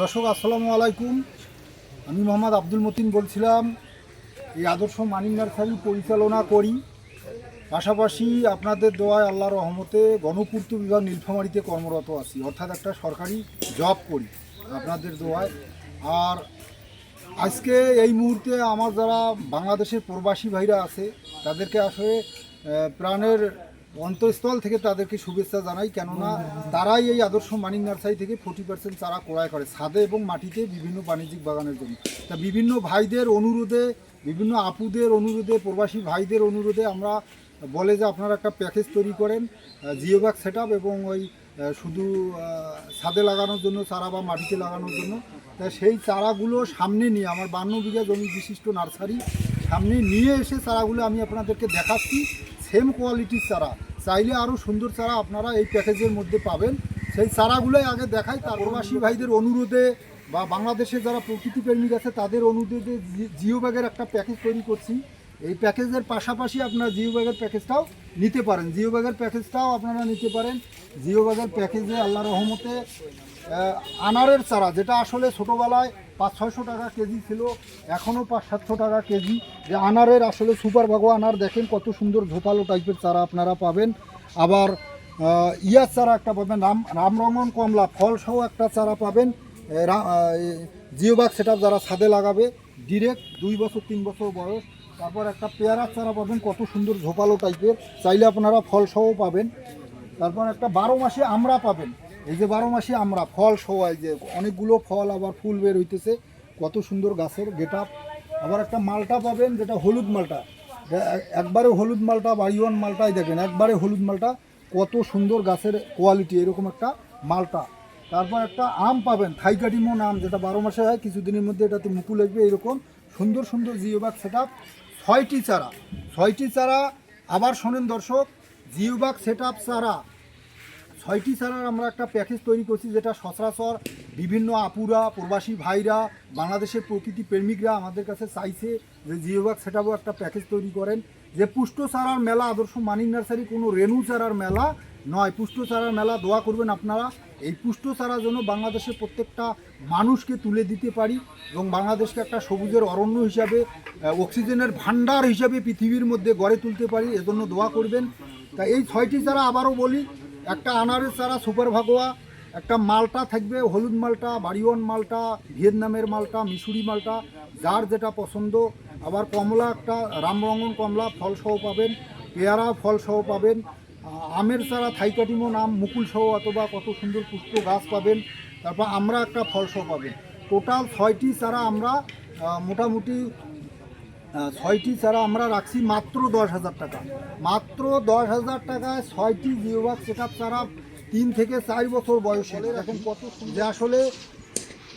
দর্শক, আসসালামু আলাইকুম। আমি মোহাম্মদ আব্দুল মতিন বলছিলাম, এই আদর্শ মানিক নার্সারি পরিচালনা করি। পাশাপাশি আপনাদের দোয়ায় আল্লাহ রহমতে গণপূর্ত বিভাগ নীলফামারিতে কর্মরত আছি। অর্থাৎ একটা সরকারি জব করি আপনাদের দোয়ায়। আর আজকে এই মুহূর্তে আমার যারা বাংলাদেশের প্রবাসী ভাইরা আছে, তাদেরকে আসলে প্রাণের অন্তঃস্থল থেকে তাদেরকে শুভেচ্ছা জানাই, কেননা তারাই এই আদর্শ মানিক নার্সারি থেকে ফোর্টি পার্সেন্ট চারা ক্রয় করে ছাদে এবং মাটিতে বিভিন্ন বাণিজ্যিক বাগানের জন্য। তা বিভিন্ন ভাইদের অনুরোধে, বিভিন্ন আপুদের অনুরোধে, প্রবাসী ভাইদের অনুরোধে আমরা বলে যে আপনারা একটা প্যাকেজ তৈরি করেন জিওব্যাগ সেট এবং ওই শুধু ছাদে লাগানোর জন্য চারা বা মাটিতে লাগানোর জন্য। তা সেই চারাগুলো সামনে নিয়ে, আমার বান্ন বিঘা জমি বিশিষ্ট নার্সারি সামনে নিয়ে এসে চারাগুলো আমি আপনাদেরকে দেখাচ্ছি। সেম কোয়ালিটির চারা চাইলে আরও সুন্দর চারা আপনারা এই প্যাকেজের মধ্যে পাবেন। সেই চারাগুলোই আগে দেখাই, তার প্রবাসী ভাইদের অনুরোধে বা বাংলাদেশে যারা প্রকৃতি প্রেমিক আছে, তাদের অনুরোধে জিও ব্যাগের একটা প্যাকেজ তৈরি করছি। এই প্যাকেজের পাশাপাশি আপনারা জিও ব্যাগের প্যাকেজটাও নিতে পারেন। জিও ব্যাগের প্যাকেজটাও আপনারা নিতে পারেন। জিও ব্যাগের প্যাকেজে আল্লাহ রহমতে আনারের চারা, যেটা আসলে ছোটোবেলায় পাঁচ ছয়শো টাকা কেজি ছিল এখনও পাঁচ সাতশো টাকা কেজি। যে আনারের আসলে সুপার ভাগো আনার, দেখেন কত সুন্দর ঝোপালো টাইপের চারা আপনারা পাবেন। আবার ইয়ার চারা একটা পাবেন, রাম রামরঙন কমলা ফল সহ একটা চারা পাবেন। জিওবাগ সেটা যারা ছাদে লাগাবে ডিরেক্ট দুই বছর, তিন বছর বয়স। তারপর একটা পেয়ারার চারা পাবেন, কত সুন্দর ঝোপালো টাইপের। চাইলে আপনারা ফল সহ পাবেন। তারপর একটা বারো মাসে আমরা পাবেন। এই যে বারো মাসে আমরা ফল সহ এই যে অনেকগুলো ফল আবার ফুল বের হইতেছে, কত সুন্দর গাছের গেট আবার একটা মালটা পাবেন যেটা হলুদ মালটা। একবারে হলুদ মালটা বাড়িওয়ান মালটাই দেখেন, একবারে হলুদ মালটা, কত সুন্দর গাছের কোয়ালিটি এরকম একটা মালটা। তারপর একটা আম পাবেন থাইকাটিমন আম যেটা বারো মাসে হয়, কিছুদিনের মধ্যে এটাতে মুকুল আসবে, এরকম সুন্দর সুন্দর জিওবাগ সেট আপ ছয়টি চারা। ছয়টি চারা, আবার শোনেন দর্শক জিওবাগ সেট আপ চারা। ছয়টি ছাড়ার আমরা একটা প্যাকেজ তৈরি করছি যেটা সচরাচর বিভিন্ন আপুরা, প্রবাসী ভাইরা, বাংলাদেশের প্রকৃতি প্রেমিকরা আমাদের কাছে চাইছে যে জিওবাগ সেটাও একটা প্যাকেজ তৈরি করেন। যে পুষ্ট চারার মেলা, আদর্শ মানিক নার্সারি কোনো রেণু চারার মেলা নয়। পুষ্ট চারার মেলা দোয়া করবেন আপনারা। এই পুষ্ট চারা যেন বাংলাদেশের প্রত্যেকটা মানুষকে তুলে দিতে পারি এবং বাংলাদেশকে একটা সবুজের অরণ্য হিসাবে অক্সিজেনের ভান্ডার হিসাবে পৃথিবীর মধ্যে গড়ে তুলতে পারি, এজন্য দোয়া করবেন। তা এই ছয়টি চারা আবারও বলি একটা আনারস চারা সুপার ভাগোয়া, একটা মালটা থাকবে, হলুদ মালটা, বাড়িওয়ান মালটা, ভিয়েতনামের মালটা মিশুরি মালটা, যার যেটা পছন্দ। আবার কমলা একটা, রামরঙ্গন কমলা ফল সহ পাবেন, পেয়ারা ফল সহ পাবেন আমের চারা থাইকাটিমো নাম, মুকুল সহ অথবা কত সুন্দর পুষ্প গাছ পাবেন, তারপর আমরা একটা ফল সহ পাবেন। টোটাল ছয়টি চারা আমরা মোটামুটি ছয়টি চারা আমরা রাখছি মাত্র দশ হাজার টাকা। মাত্র দশ হাজার টাকায় ছয়টি জিওবাক চেক আপ চারা তিন থেকে চার বছর বয়সে। এখন কত যে আসলে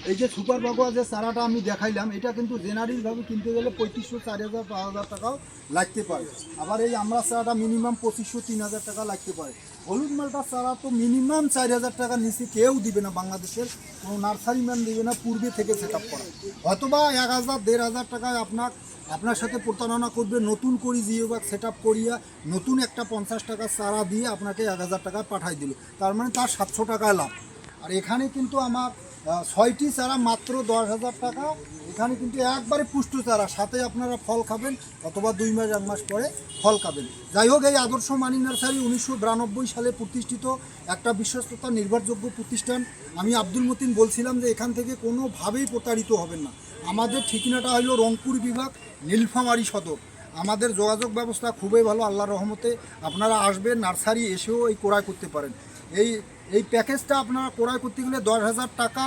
এই যে সুপার বাগুয়া যে চারাটা আমি দেখাইলাম। এটা কিন্তু জেনারেলভাবে কিনতে গেলে পঁয়ত্রিশশো চার হাজার পাঁচ হাজার টাকাও লাগতে পারে। আবার এই আমরা চারাটা মিনিমাম পঁচিশশো তিন হাজার টাকা লাগতে পারে। হলুদ মালটার চারা তো মিনিমাম চার হাজার টাকার নিচে কেউ দিবে না বাংলাদেশের। কোনো নার্সারি ম্যান দিবে না, পূর্বে থেকে সেট আপ করা। অথবা এক হাজার দেড় হাজার টাকায় আপনার আপনার সাথে প্রতারণা করবে, নতুন করে জিওবাগ সেট আপ করিয়া, নতুন একটা পঞ্চাশ টাকার চারা দিয়ে আপনাকে এক হাজার টাকা পাঠাই দিল। তার মানে তার সাতশো টাকায় লাভ। আর এখানে কিন্তু আমার ছয়টি চারা মাত্র দশ হাজার টাকা। এখানে কিন্তু একবারে পুষ্ট চারা। সাথে আপনারা ফল খাবেন অথবা দুই মাস, এক মাস পরে ফল খাবেন। যাই হোক, এই আদর্শ মানি নার্সারি উনিশশো বিরানব্বই সালে প্রতিষ্ঠিত একটা বিশ্বস্ততা নির্ভরযোগ্য প্রতিষ্ঠান। আমি আব্দুল মতিন বলছিলাম যে এখান থেকে কোনোভাবেই প্রতারিত হবেন না। আমাদের ঠিকানাটা হলো রংপুর বিভাগ, নীলফামারি সদর। আমাদের যোগাযোগ ব্যবস্থা খুবই ভালো, আল্লাহর রহমতে। আপনারা আসবেন, নার্সারি এসেও এই ক্রয় করতে পারেন। এই এই প্যাকেজটা আপনারা ক্রয় করতে গেলে দশ হাজার টাকা,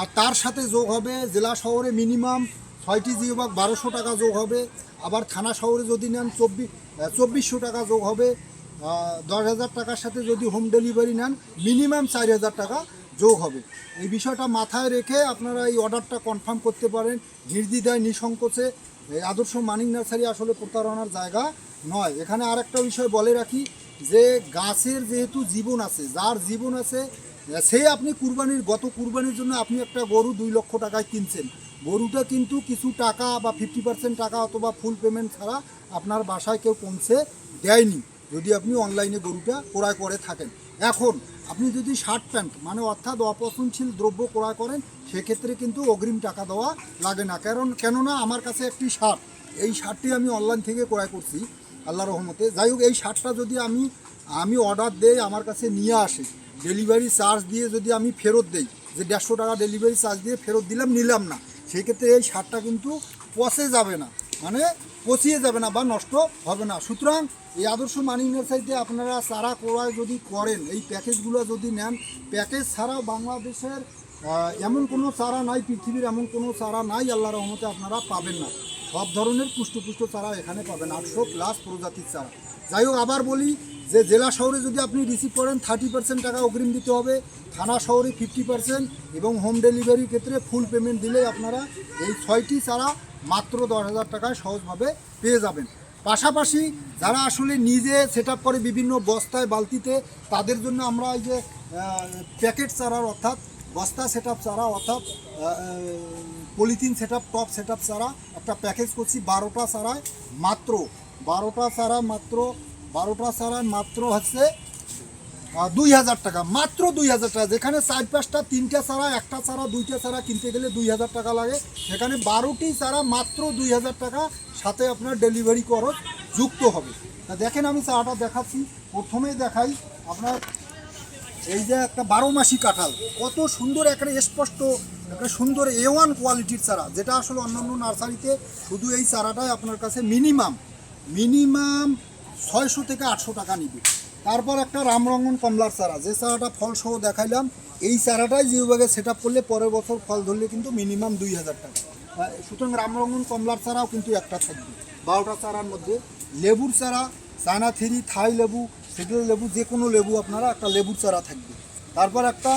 আর তার সাথে যোগ হবে জেলা শহরে মিনিমাম ছয়টি জিওবাগ বারোশো টাকা যোগ হবে, আবার থানা শহরে যদি নেন চব্বিশ চব্বিশশো টাকা যোগ হবে দশ হাজার টাকার সাথে যদি হোম ডেলিভারি নেন মিনিমাম চার হাজার টাকা যোগ হবে। এই বিষয়টা মাথায় রেখে আপনারা এই অর্ডারটা কনফার্ম করতে পারেন, নির্দ্বিধায়, নিঃসংকোচে। আদর্শ মানিক নার্সারি আসলে প্রতারণার জায়গা নয়। এখানে আর একটা বিষয় বলে রাখি যে গাছের যেহেতু জীবন আছে, যার জীবন আছে, সে আপনি কুরবানির, গত কুরবানির জন্য আপনি একটা গরু দুই লক্ষ টাকায় কিনছেন। গরুটা কিন্তু কিছু টাকা বা ফিফটি পার্সেন্ট টাকা অথবা ফুল পেমেন্ট ছাড়া আপনার বাসায় কেউ পৌঁছে দেয়নি, যদি আপনি অনলাইনে গরুটা ক্রয় করে থাকেন। এখন আপনি যদি শার্ট প্যান্ট মানে অর্থাৎ অপচনশীল দ্রব্য ক্রয় করেন, সেক্ষেত্রে কিন্তু অগ্রিম টাকা দেওয়া লাগে না। কারণ, কেননা আমার কাছে একটি শার্ট এই শার্টটি আমি অনলাইন থেকে ক্রয় করছি। আল্লাহ রহমতে। যাই হোক, এই শার্টটা যদি আমি আমি অর্ডার দেই, আমার কাছে নিয়ে আসে। ডেলিভারি চার্জ দিয়ে যদি আমি ফেরত দেই, যে দেড়শো টাকা ডেলিভারি চার্জ দিয়ে ফেরত দিলাম, নিলাম না সেক্ষেত্রে এই শার্টটা কিন্তু পচে যাবে না। মানে পচিয়ে যাবে না বা নষ্ট হবে না। সুতরাং এই আদর্শ মানিক নার্সারিতে আপনারা চারা ক্রয় যদি করেন, এই প্যাকেজগুলো যদি নেন, প্যাকেজ ছাড়াও বাংলাদেশের এমন কোনো চারা নাই, পৃথিবীর এমন কোনো চারা নাই আল্লাহ রহমতে আপনারা পাবেন না। সব ধরনের পুষ্টপুষ্ট চারা এখানে পাবেন, আটশো প্লাস প্রজাতির চারা। যাই হোক, আবার বলি যে জেলা শহরে যদি আপনি রিসিভ করেন থার্টি পার্সেন্ট টাকা অগ্রিম দিতে হবে। থানা শহরে ফিফটি পার্সেন্ট এবং হোম ডেলিভারির ক্ষেত্রে ফুল পেমেন্ট দিলে আপনারা এই ছয়টি চারা মাত্র দশ হাজার টাকায় সহজভাবে পেয়ে যাবেন। পাশাপাশি যারা আসলে নিজে সেট করে বিভিন্ন বস্তায়, বালতিতে, তাদের জন্য আমরা এই যে প্যাকেট চারার অর্থাৎ বস্তা সেট চারা অর্থাৎ polythene set up top set up চারা একটা প্যাকেজ করছি, বারোটা চারায় মাত্র, বারোটা চারা মাত্র, বারোটা চারা মাত্র হচ্ছে দুই হাজার টাকা, মাত্র দুই হাজার টাকা। যেখানে চার পাঁচটা তিনটা চারা একটা চারা দুইটা চারা কিনতে গেলে দুই হাজার টাকা লাগে। সেখানে বারোটি চারা মাত্র দুই হাজার টাকা সাথে আপনার ডেলিভারি খরচ যুক্ত হবে। তা দেখেন আমি চারাটা দেখাচ্ছি। প্রথমেই দেখাই আপনার এই যে একটা বারো মাসি কাঁঠাল। কত সুন্দর একটা স্পষ্ট একটা সুন্দর এ ওয়ান কোয়ালিটির চারা, যেটা আসলে অন্যান্য নার্সারিতে শুধু এই চারাটাই আপনার কাছে মিনিমাম মিনিমাম ছয়শো থেকে আটশো টাকা নিবে। তারপর একটা রামরঙ্গন কমলার চারা, যে চারাটা ফল সহ দেখাইলাম, এই চারাটাই যেভাবে সেট আপ করলে পরের বছর ফল ধরলে কিন্তু মিনিমাম দুই হাজার টাকা। সুতরাং রামরঙ্গন কমলার চারাও কিন্তু একটা থাকবে। বারোটা চারার মধ্যে লেবুর চারা, চায়না থ্রি, থাই লেবু সেগুলো লেবু যে কোনো লেবু আপনারা একটা লেবুর চারা থাকবে। তারপর একটা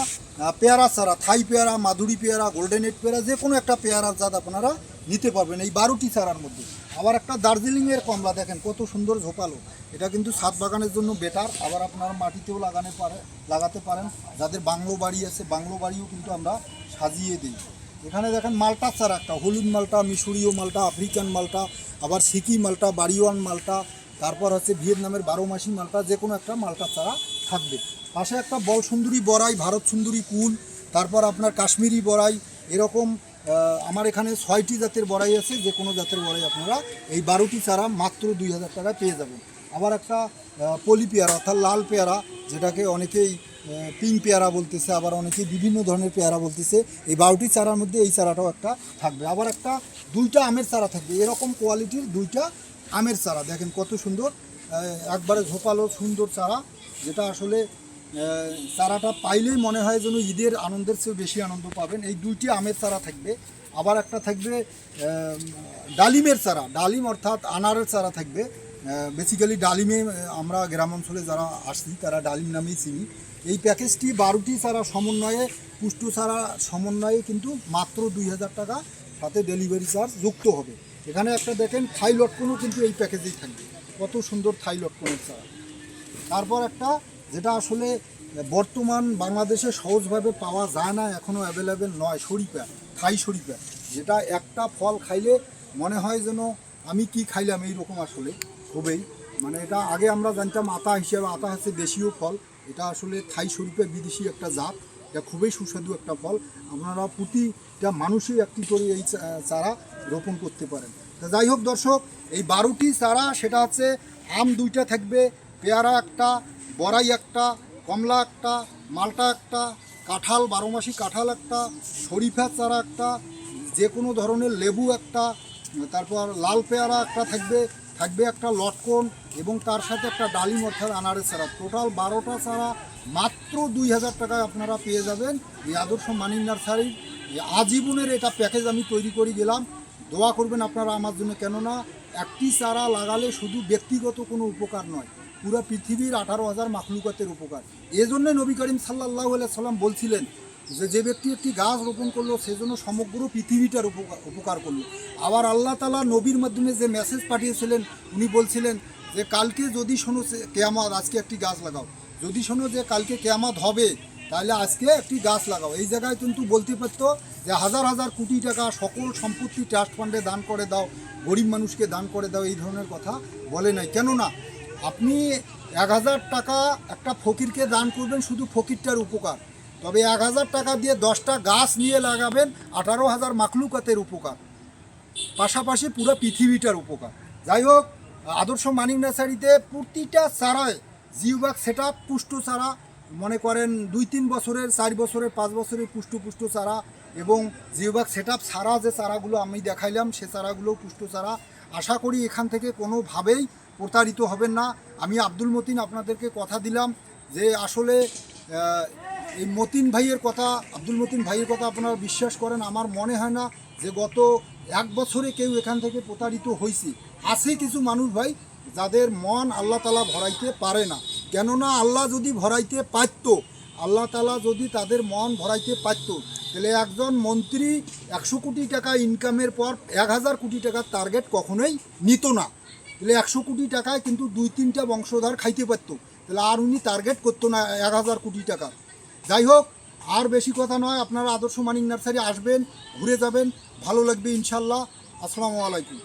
পেয়ারা চারা থাই পেয়ারা মাধুরী পেয়ারা গোল্ডেন এইট পেয়ারা, যে কোনো একটা পেয়ারার জাত আপনারা নিতে পারবেন এই বারোটি চারার মধ্যে। আবার একটা দার্জিলিংয়ের কমলা, দেখেন কত সুন্দর ঝোপালো। এটা কিন্তু ছাদ বাগানের জন্য বেটার আবার আপনারা মাটিতেও লাগাতে পারে, লাগাতে পারেন। যাদের বাংলো বাড়ি আছে, বাংলো বাড়িও কিন্তু আমরা সাজিয়ে দিই। এখানে দেখেন মালটা চারা একটা, হলুদ মালটা, মিশরীয় মালটা, আফ্রিকান মালটা, আবার সিকি মালটা, বাড়িওয়ান মালটা তারপর হচ্ছে ভিয়েতনামের বারো মাসি মালটা, যে কোনো একটা মালটা চারা থাকবে। পাশে একটা বল সুন্দরী বড়াই, ভারত সুন্দরী কুল, তারপর আপনার কাশ্মীরি বড়াই, এরকম আমার এখানে ছয়টি জাতের বড়াই আছে, যে কোনো জাতের বড়াই আপনারা এই বারোটি চারা মাত্র দুই হাজার টাকায় পেয়ে যাবেন। আবার একটা পলি পেয়ারা, অর্থাৎ লাল পেয়ারা, যেটাকে অনেকেই পিং পেয়ারা বলতেছে, আবার অনেকেই বিভিন্ন ধরনের পেয়ারা বলতেছে, এই বারোটি চারার মধ্যে এই চারাটাও একটা থাকবে। আবার একটা, দুইটা আমের চারা থাকবে। এরকম কোয়ালিটির দুইটা আমের চারা। দেখেন কত সুন্দর। একবারে ঝোপালো সুন্দর চারা, যেটা আসলে চারাটা পাইলেই মনে হয় যেন ঈদের আনন্দের চেয়ে বেশি আনন্দ পাবেন। এই দুইটি আমের চারা থাকবে। আবার একটা থাকবে ডালিমের চারা। ডালিম অর্থাৎ আনারের চারা থাকবে। বেসিক্যালি ডালিমে আমরা গ্রাম অঞ্চলে যারা আসছি, তারা ডালিম নামেই চিনি। এই প্যাকেজটি বারোটি চারা সমন্বয়ে, পুষ্ট চারা সমন্বয়ে কিন্তু মাত্র দুই হাজার টাকা সাথে ডেলিভারি চার্জ যুক্ত হবে। এখানে একটা দেখেন থাই লটকনও কিন্তু এই প্যাকেজেই থাকবে। কত সুন্দর থাই লটকনের চারা তারপর একটা যেটা আসলে বর্তমান বাংলাদেশে সহজভাবে পাওয়া যায় না এখনও অ্যাভেলেবেল নয় শরিফা থাই শরিফা যেটা একটা ফল খাইলে মনে হয় যেন আমি কি খাইলাম এইরকম আসলে, খুবই। মানে এটা আগে আমরা জানতাম আতা হিসেবে আতা হচ্ছে দেশীয় ফল। এটা আসলে থাই শরিফা বিদেশি একটা জাত। এটা খুবই সুস্বাদু একটা ফল। আপনারা প্রতিটা মানুষই একটি করে এই চারা রোপণ করতে পারেন। তা যাই হোক দর্শক, এই বারোটি চারা, সেটা হচ্ছে আম দুইটা থাকবে, পেয়ারা একটা, বড়াই একটা, কমলা একটা, মালটা একটা, কাঁঠাল বারো মাসি কাঁঠাল একটা, শরীফা চারা একটা যে কোনো ধরনের লেবু একটা, তারপর লাল পেয়ারা একটা থাকবে থাকবে একটা লটকন এবং তার সাথে একটা ডালিম অর্থাৎ আনারের চারা টোটাল বারোটা চারা মাত্র দুই হাজার টাকায় আপনারা পেয়ে যাবেন এই আদর্শ মানিক নার্সারির আজীবনের এটা প্যাকেজ আমি তৈরি করে গেলাম দোয়া করবেন আপনারা আমার জন্য, কেননা একটি চারা লাগালে শুধু ব্যক্তিগত কোনো উপকার নয়, পুরো পৃথিবীর আঠারো হাজার মাখলুকাতের উপকার। এজন্য নবী করিম সাল্লাহ সাল্লাম বলছিলেন যে যে ব্যক্তি একটি গাছ রোপণ করল সেজন্য সমগ্র পৃথিবীটার উপকার উপকার করল। আবার আল্লাহ তালা নবীর মাধ্যমে যে মেসেজ পাঠিয়েছিলেন, উনি বলছিলেন যে কালকে যদি শোনো কেয়ামত, আজকে একটি গাছ লাগাও। যদি শোনো যে কালকে কেয়ামত হবে, তাহলে আজকে একটি গাছ লাগাও। এই জায়গায় কিন্তু বলতে পারতো যে হাজার হাজার কোটি টাকা সকল সম্পত্তি ট্রাস্ট ফান্ডে দান করে দাও, গরিব মানুষকে দান করে দাও, এই ধরনের কথা বলে নাই। কেননা, আপনি এক হাজার টাকা একটা ফকিরকে দান করবেন শুধু ফকিরটার উপকার। তবে এক হাজার টাকা দিয়ে দশটা গাছ নিয়ে লাগাবেন, আঠারো হাজার মাকলুকাতের উপকার। পাশাপাশি পুরো পৃথিবীটার উপকার। যাই হোক আদর্শ মানিক নার্সারিতে প্রতিটা চারায় জিওবাগ সেট আপ পুষ্ট চারা, মনে করেন দুই তিন বছরের, চার বছরের, পাঁচ বছরের পুষ্ট পুষ্ট চারা এবং জিওবাগ সেট আপ ছাড়া যে চারাগুলো আমি দেখাইলাম, সে চারাগুলো পুষ্ট চারা। আশা করি এখান থেকে কোনোভাবেই প্রতারিত হবেন না। আমি আব্দুল মতিন আপনাদেরকে কথা দিলাম যে আসলে এই মতিন ভাইয়ের কথা, আব্দুল মতিন ভাইয়ের কথা আপনারা বিশ্বাস করেন, আমার মনে হয় না যে গত এক বছরে কেউ এখান থেকে প্রতারিত হয়েছে আছে কিছু মানুষ ভাই, যাদের মন আল্লাহ তালা ভরাইতে পারে না। কেননা আল্লাহ যদি ভরাইতে পারত, আল্লাহ তালা যদি তাদের মন ভরাইতে পারত, তাহলে একজন মন্ত্রী একশো কোটি টাকা ইনকামের পর এক হাজার কোটি টাকার টার্গেট কখনোই নিত না। তাহলে একশো কোটি টাকায় কিন্তু দুই তিনটা বংশধার খাইতে পারতো। তাহলে আর উনি টার্গেট করতো না এক হাজার কোটি টাকা। যাই হোক, আর বেশি কথা নয়, আপনারা আদর্শ মানিক নার্সারি আসবেন, ঘুরে যাবেন, ভালো লাগবে ইনশাল্লাহ আসসালামু আলাইকুম।